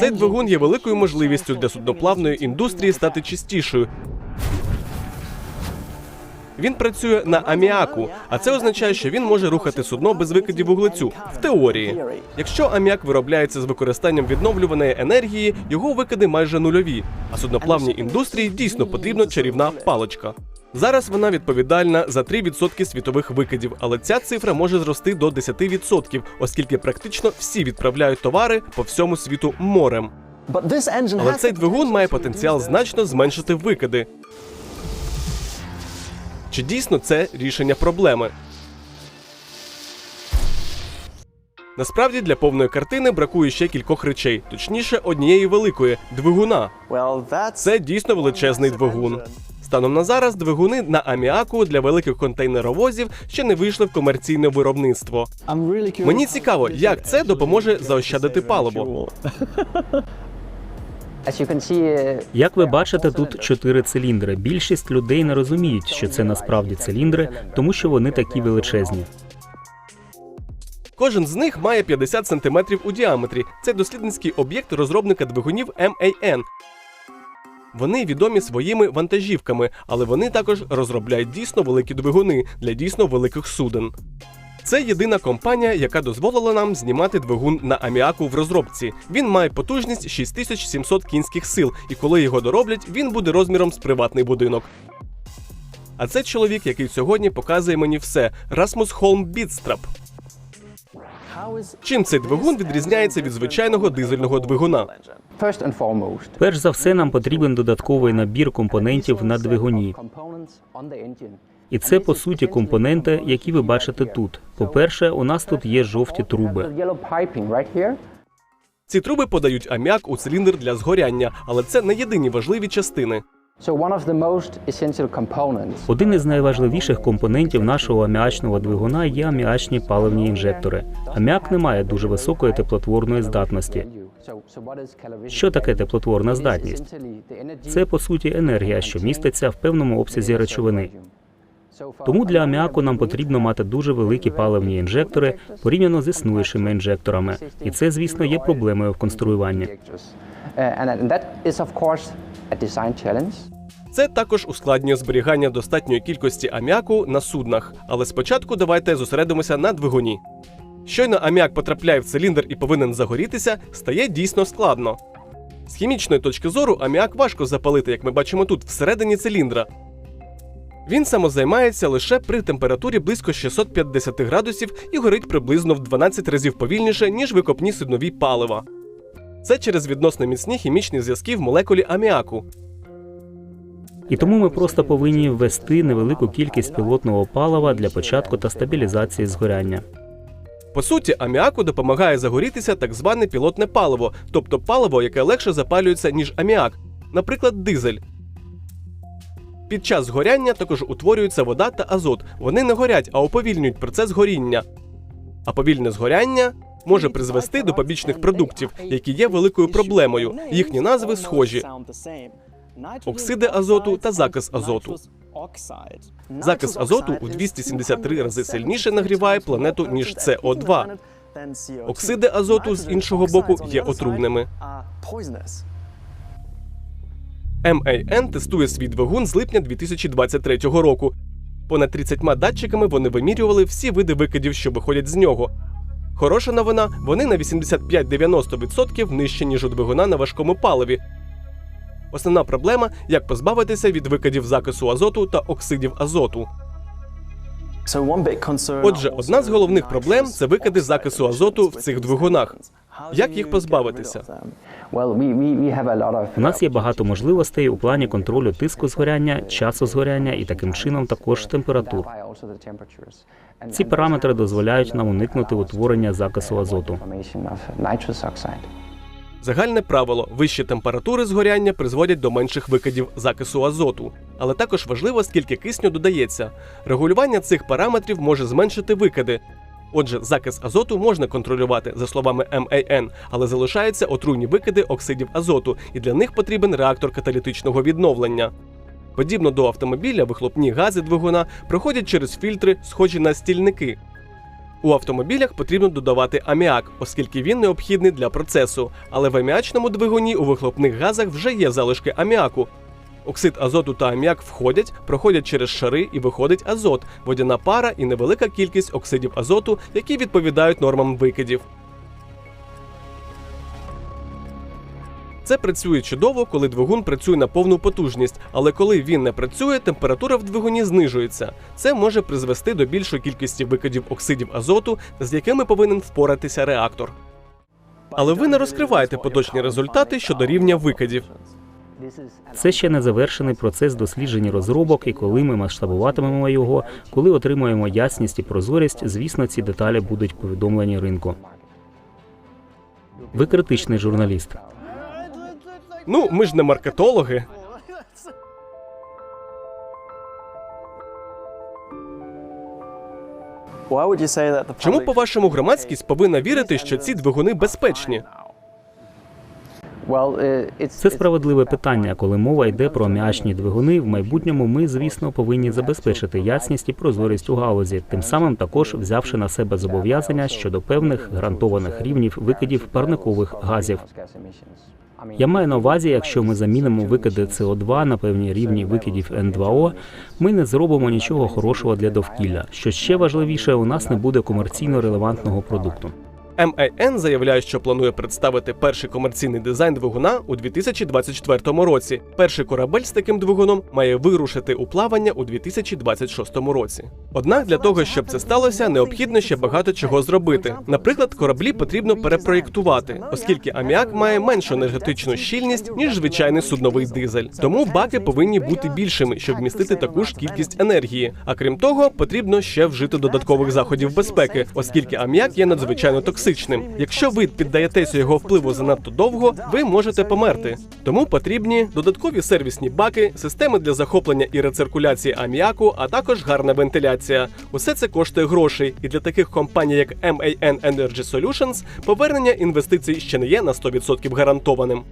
Цей двигун є великою можливістю для судноплавної індустрії стати чистішою. Він працює на аміаку, а це означає, що він може рухати судно без викидів вуглецю в теорії. Якщо аміак виробляється з використанням відновлюваної енергії, його викиди майже нульові. А судноплавній індустрії дійсно потрібна чарівна паличка. Зараз вона відповідальна за 3% світових викидів, але ця цифра може зрости до 10%, оскільки практично всі відправляють товари по всьому світу морем. Але цей двигун має потенціал значно зменшити викиди. Чи дійсно це рішення проблеми? Насправді для повної картини бракує ще кількох речей, точніше, однієї великої двигуна. Це дійсно величезний двигун. Станом на зараз двигуни на аміаку для великих контейнеровозів ще не вийшли в комерційне виробництво. Мені цікаво, як це допоможе заощадити паливо. Як ви бачите, тут чотири циліндри. Більшість людей не розуміють, що це насправді циліндри, тому що вони такі величезні. Кожен з них має 50 см у діаметрі. Це дослідницький об'єкт розробника двигунів MAN. Вони відомі своїми вантажівками, але вони також розробляють дійсно великі двигуни для дійсно великих суден. Це єдина компанія, яка дозволила нам знімати двигун на аміаку в розробці. Він має потужність 6700 кінських сил, і коли його дороблять, він буде розміром з приватний будинок. А це чоловік, який сьогодні показує мені все Расмус Холм Бідстрап. Чим цей двигун відрізняється від звичайного дизельного двигуна? Перш за все, нам потрібен додатковий набір компонентів на двигуні. І це по суті компоненти, які ви бачите тут. По-перше, у нас тут є жовті труби. Ці труби подають аміак у циліндр для згоряння, але це не єдині важливі частини. Один із найважливіших компонентів нашого аміачного двигуна є аміачні паливні інжектори. Аміак не має дуже високої теплотворної здатності. Що таке теплотворна здатність? Це по суті енергія, що міститься в певному обсязі речовини. Тому для аміаку нам потрібно мати дуже великі паливні інжектори порівняно з існуючими інжекторами, і це, звісно, є проблемою в конструюванні. Це також ускладнює зберігання достатньої кількості аміаку на суднах. Але спочатку давайте зосередимося на двигуні. Щойно аміак потрапляє в циліндр і повинен загорітися, стає дійсно складно. З хімічної точки зору аміак важко запалити, як ми бачимо тут, всередині циліндра. Він самозаймається лише при температурі близько 650 градусів і горить приблизно в 12 разів повільніше, ніж викопні суднові палива. Це через відносно міцні хімічні зв'язки в молекулі аміаку. І тому ми просто повинні ввести невелику кількість пілотного палива для початку та стабілізації згоряння. По суті, аміаку допомагає загорітися так зване пілотне паливо, тобто паливо, яке легше запалюється, ніж аміак, наприклад, дизель. Під час згоряння також утворюється вода та азот. Вони не горять, а уповільнюють процес горіння. А повільне згоряння може призвести до побічних продуктів, які є великою проблемою. Їхні назви схожі: оксиди азоту та закис азоту. Закис азоту у 273 рази сильніше нагріває планету, ніж СО2. Оксиди азоту з іншого боку є отруйними. MAN тестує свій двигун з липня 2023 року. Понад 30 датчиками вони вимірювали всі види викидів, що виходять з нього. Хороша новина, вони на 85-90% нижче, ніж у двигуна на важкому паливі. Основна проблема як позбавитися від викидів закису азоту та оксидів азоту. Отже, одна з головних проблем це викиди закису азоту в цих двигунах. Як їх позбавитися? У нас є багато можливостей у плані контролю тиску згоряння, часу згоряння і таким чином також температур. Ці параметри дозволяють нам уникнути утворення закису азоту. Загальне правило: вищі температури згоряння призводять до менших викидів закису азоту. Але також важливо, скільки кисню додається. Регулювання цих параметрів може зменшити викиди. Отже, закис азоту можна контролювати за словами MAN, але залишаються отруйні викиди оксидів азоту, і для них потрібен реактор каталітичного відновлення. Подібно до автомобіля, вихлопні гази двигуна проходять через фільтри, схожі на стільники. У автомобілях потрібно додавати аміак, оскільки він необхідний для процесу. Але в аміачному двигуні у вихлопних газах вже є залишки аміаку. Оксид азоту та аміак входять, проходять через шари і виходить азот, водяна пара і невелика кількість оксидів азоту, які відповідають нормам викидів. Це працює чудово, коли двигун працює на повну потужність, але коли він не працює, температура в двигуні знижується. Це може призвести до більшої кількості викидів оксидів азоту, з якими повинен впоратися реактор. Але ви не розкриваєте поточні результати щодо рівня викидів. Це ще не завершений процес досліджень і розробок, і коли ми масштабуватимемо його, коли отримаємо ясність і прозорість, звісно, ці деталі будуть повідомлені ринку. Ви критичний журналіст. Ну, ми ж не маркетологи. Чому, по-вашому, громадськість повинна вірити, що ці двигуни безпечні? Це справедливе питання. Коли мова йде про аміачні двигуни, в майбутньому ми, звісно, повинні забезпечити ясність і прозорість у галузі, тим самим також взявши на себе зобов'язання щодо певних гарантованих рівнів викидів парникових газів. Я маю на увазі, якщо ми замінимо викиди СО2 на певні рівні викидів N2O, ми не зробимо нічого хорошого для довкілля. Що ще важливіше, у нас не буде комерційно релевантного продукту. MAN заявляє, що планує представити перший комерційний дизайн двигуна у 2024 році. Перший корабель з таким двигуном має вирушити у плавання у 2026 році. Однак для того, щоб це сталося, необхідно ще багато чого зробити. Наприклад, кораблі потрібно перепроєктувати, оскільки аміак має меншу енергетичну щільність ніж звичайний судновий дизель. Тому баки повинні бути більшими, щоб вмістити таку ж кількість енергії. А крім того, потрібно ще вжити додаткових заходів безпеки, оскільки аміак є надзвичайно токсичним. Якщо ви піддаєтеся його впливу занадто довго, ви можете померти. Тому потрібні додаткові сервісні баки, системи для захоплення і рециркуляції аміаку, а також гарна вентиляція. Усе це коштує грошей, і для таких компаній, як MAN Energy Solutions, повернення інвестицій ще не є на 100% гарантованим.